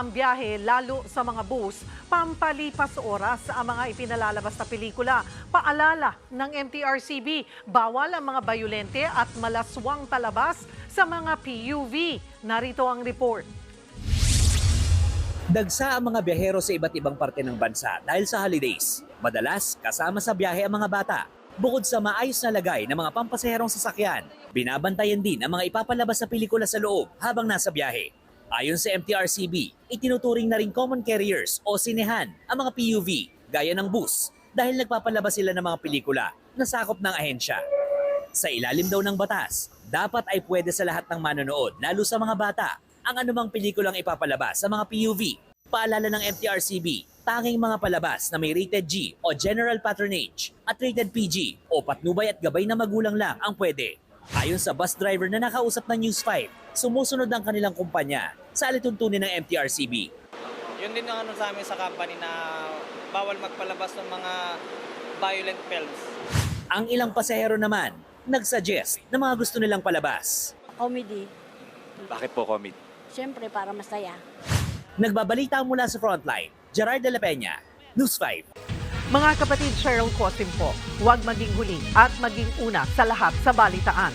ang biyahe lalo sa mga bus, pampalipas oras ang mga ipinalalabas na pelikula. Paalala ng MTRCB, bawal ang mga bayolente at malaswang palabas sa mga PUV. Narito ang report. Dagsa ang mga biyahero sa iba't ibang parte ng bansa dahil sa holidays. Madalas, kasama sa biyahe ang mga bata. Bukod sa maayos na lagay ng mga pampasaherong sasakyan, binabantayan din ang mga ipapalabas sa pelikula sa loob habang nasa biyahe. Ayon sa MTRCB, itinuturing na rin common carriers o sinehan ang mga PUV gaya ng bus dahil nagpapalabas sila ng mga pelikula na sakop ng ahensya. Sa ilalim daw ng batas, dapat ay pwede sa lahat ng manonood, lalo sa mga bata, ang anumang pelikulang ipapalabas sa mga PUV. Paalala ng MTRCB, tanging mga palabas na may rated G o general patronage at rated PG o patnubay at gabay na magulang lang ang pwede. Ayon sa bus driver na nakausap ng News 5, sumusunod ang kanilang kumpanya sa alituntunin ng MTRCB. Yun din ang ano sa amin sa company na bawal magpalabas ng mga violent films. Ang ilang pasahero naman, nagsuggest na mga gusto nilang palabas. comedy. Bakit po comedy? Siyempre, para masaya. Nagbabalita mula sa frontline, Gerard de la Peña, News 5. Mga kapatid Cheryl Cosim po, huwag maging huli at maging una sa lahat sa balitaan.